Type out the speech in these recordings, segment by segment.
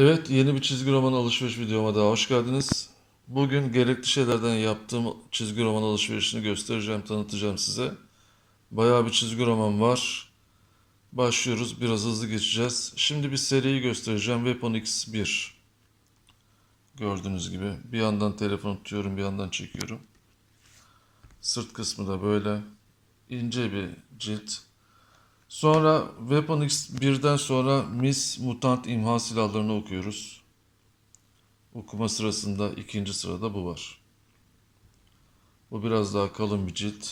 Evet, yeni bir çizgi roman alışveriş videoma daha hoş geldiniz. Bugün gerekli şeylerden yaptığım çizgi roman alışverişini göstereceğim, tanıtacağım size. Bayağı bir çizgi roman var. Başlıyoruz, biraz hızlı geçeceğiz. Şimdi bir seriyi göstereceğim, Weapon X1. Gördüğünüz gibi bir yandan telefon tutuyorum, bir yandan çekiyorum. Sırt kısmı da böyle ince bir cilt. Sonra Weapon X1'den sonra Miss Mutant imha silahlarını okuyoruz. Okuma sırasında ikinci sırada bu var. Bu biraz daha kalın bir cilt.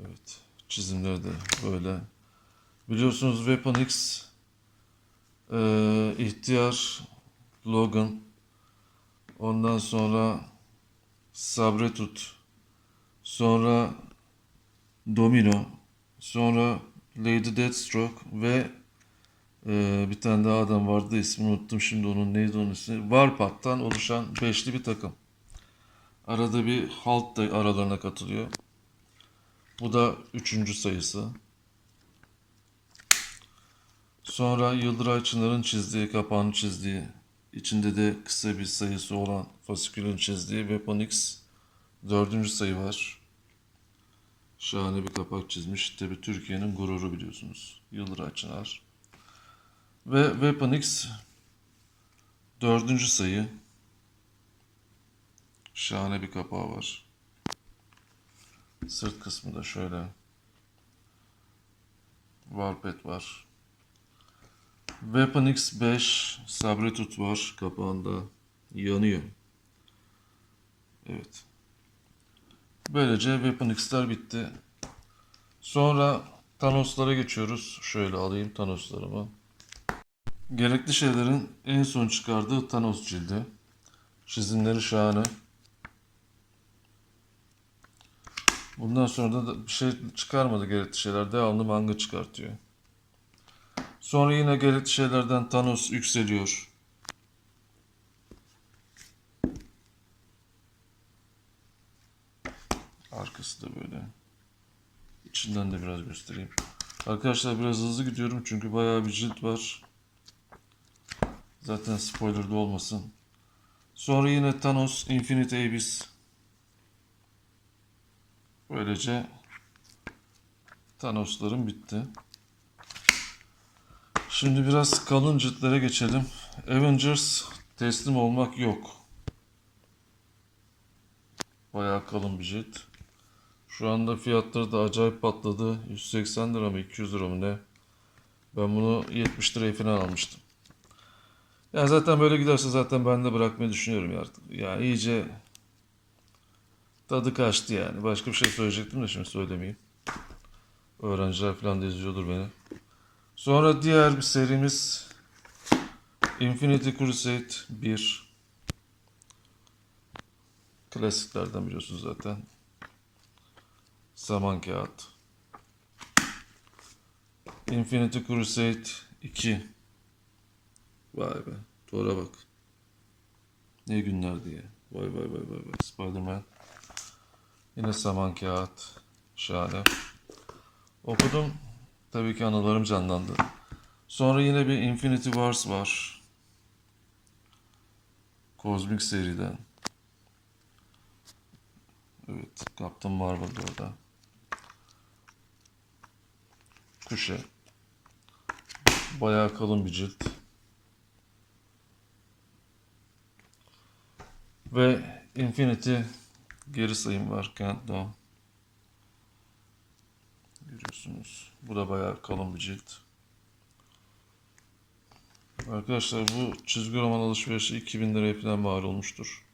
Evet, çizimleri de böyle. Biliyorsunuz Weapon X eee, ihtiyar Logan. Ondan sonra Sabretut. Sonra Domino, sonra Lady Deathstroke ve e, bir tane daha adam vardı ismini unuttum şimdi onun neydi onun ismi. Warpath'tan oluşan beşli bir takım. Arada bir Hulk da aralarına katılıyor. Bu da üçüncü sayısı. Sonra Yıldıray Çınar'ın çizdiği, kapağını çizdiği, içinde de kısa bir sayısı olan fasikülün çizdiği Weapon X dördüncü sayı var. Şahane bir kapak çizmiş. Tabi Türkiye'nin gururu biliyorsunuz. Yıldıray Çınar. Ve Weapon X dördüncü sayı. Şahane bir kapağı var. Sırt kısmı da şöyle. Warped var. Weapon X5 Sabretut var kapağında. Yanıyor. Evet. Böylece Weapon X'ler bitti. Sonra Thanos'lara geçiyoruz. Şöyle alayım Thanos'larımı. Gerekli şeylerin en son çıkardığı Thanos cildi. Çizimleri şahane. Bundan sonra da bir şey çıkarmadı gerekli şeyler. Devamlı manga çıkartıyor. Sonra yine gerekli şeylerden Thanos yükseliyor. Arkası da böyle. İçinden de biraz göstereyim. Arkadaşlar biraz hızlı gidiyorum çünkü bayağı bir cilt var. Zaten spoiler da olmasın. Sonra yine Thanos Infinite Abyss. Böylece Thanos'larım bitti. Şimdi biraz kalın ciltlere geçelim. Avengers teslim olmak yok. Bayağı kalın bir cilt. Şu anda fiyatları da acayip patladı. 180 lira mı 200 lira mı ne? Ben bunu 70 liraya falan almıştım. Yani zaten böyle giderse zaten ben de bırakmayı düşünüyorum artık. Yani iyice tadı kaçtı yani. Başka bir şey söyleyecektim de şimdi söylemeyeyim. Öğrenciler falan da izliyordur beni. Sonra diğer bir serimiz Infinity Crusade 1. Klasiklerden biliyorsunuz zaten. Saman kağıt. Infinity Crusade 2. Vay be. Tora bak. Ne günlerdi ya. Vay vay vay vay vay. Spider-Man. Yine saman kağıt. Şahane. Okudum. Tabii ki anılarım canlandı. Sonra yine bir Infinity Wars var. Kozmik seriden. Evet, Captain Marvel da orada. Kuşe. Bayağı kalın bir cilt. Ve Infinity geri sayım var. Countdown. Görüyorsunuz. Bu da bayağı kalın bir cilt. Arkadaşlar bu çizgi roman alışverişi 2000 liraya falan mal olmuştur.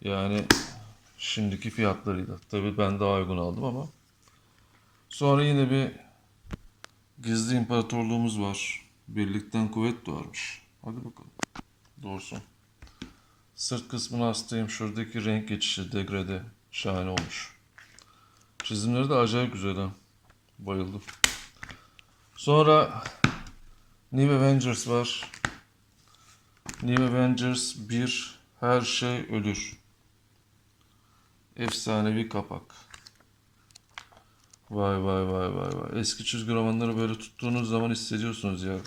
Yani şimdiki fiyatlarıyla. Tabii ben daha uygun aldım ama. Sonra yine bir gizli imparatorluğumuz var. Birlikten kuvvet doğarmış. Hadi bakalım. Doğrusun. Sırt kısmını hastayım. Şuradaki renk geçişi, degrade şahane olmuş. Çizimleri de acayip güzel ha. Bayıldım. Sonra New Avengers var. New Avengers 1 Her şey ölür. Efsanevi kapak. Vay vay vay vay vay. Eski çizgi romanları böyle tuttuğunuz zaman hissediyorsunuz ya.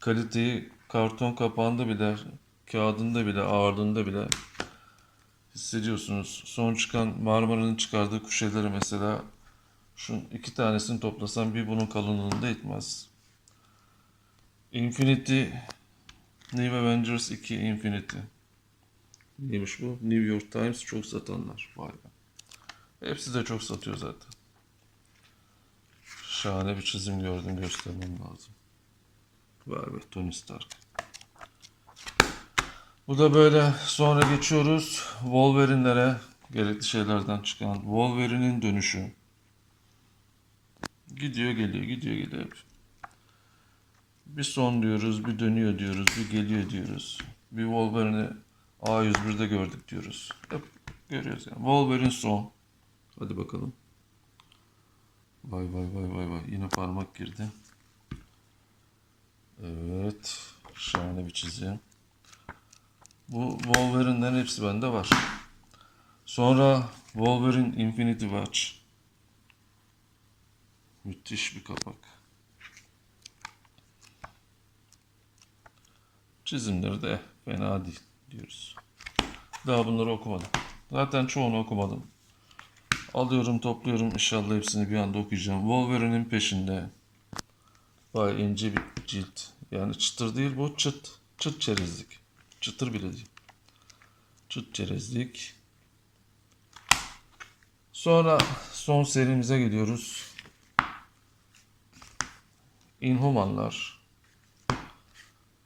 kaliteyi karton kapağında bile, kağıdında bile, ağırlığında bile hissediyorsunuz. Son çıkan Marmara'nın çıkardığı kuşeleri mesela şu iki tanesini toplasam bir bunun kalınlığında etmez. Infinity New Avengers 2 Infinity. Neymiş bu? New York Times çok satanlar. Vay be. Hepsi de çok satıyor zaten. Şahane bir çizim gördüm göstermem lazım. Be Tony Stark. Bu da böyle. Sonra geçiyoruz Wolverine'lere. Gerekli şeylerden çıkan Wolverine'in dönüşü. Gidiyor geliyor, gidiyor geliyor. Bir son diyoruz, bir dönüyor diyoruz, bir geliyor diyoruz. Bir Wolverine'i A101'de gördük diyoruz. Hep görüyoruz yani. Wolverine son. Hadi bakalım. Vay vay vay vay vay. Yine parmak girdi. Evet. Şahane bir çizim. Bu Wolverine'lerin hepsi bende var. Sonra Wolverine Infinity Watch. Müthiş bir kapak. Çizimleri de fena değil diyoruz. Daha bunları okumadım. Zaten çoğunu okumadım. Alıyorum, topluyorum. İnşallah hepsini bir anda okuyacağım. Wolverine'in peşinde. Vay ince bir cilt. Yani çıtır değil bu, çıt. Çıt çerezlik. Çıtır bile değil. Çıt çerezlik. Sonra son serimize geliyoruz. Inhumanlar.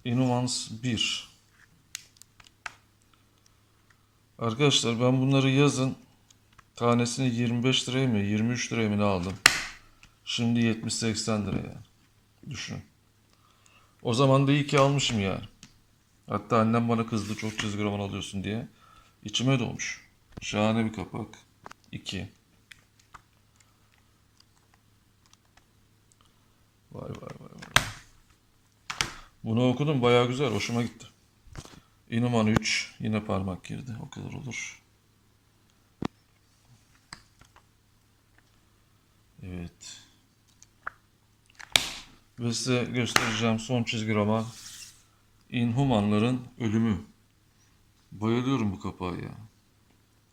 Inhumans 1. Arkadaşlar ben bunları yazın tanesini 25 liraya mı 23 liraya mı ne aldım. Şimdi 70-80 liraya. Düşün. O zaman da iyi ki almışım yani. Hatta annem bana kızdı çok çizgi roman alıyorsun diye. İçime doğmuş. Şahane bir kapak. 2. Vay vay vay vay. Bunu okudum bayağı güzel hoşuma gitti. İnuman 3 yine parmak girdi o kadar olur. Evet. Ve size göstereceğim son çizgi roman Inhumanların Ölümü. Bayılıyorum bu kapağa ya.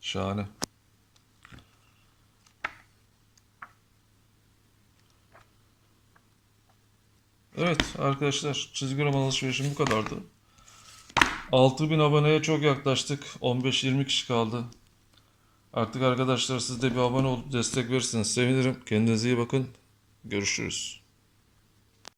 Şahane. Evet arkadaşlar çizgi roman alışverişim bu kadardı. 6000 aboneye çok yaklaştık. 15-20 kişi kaldı. Artık arkadaşlar siz de bir abone olup destek verirseniz sevinirim. Kendinize iyi bakın. Görüşürüz.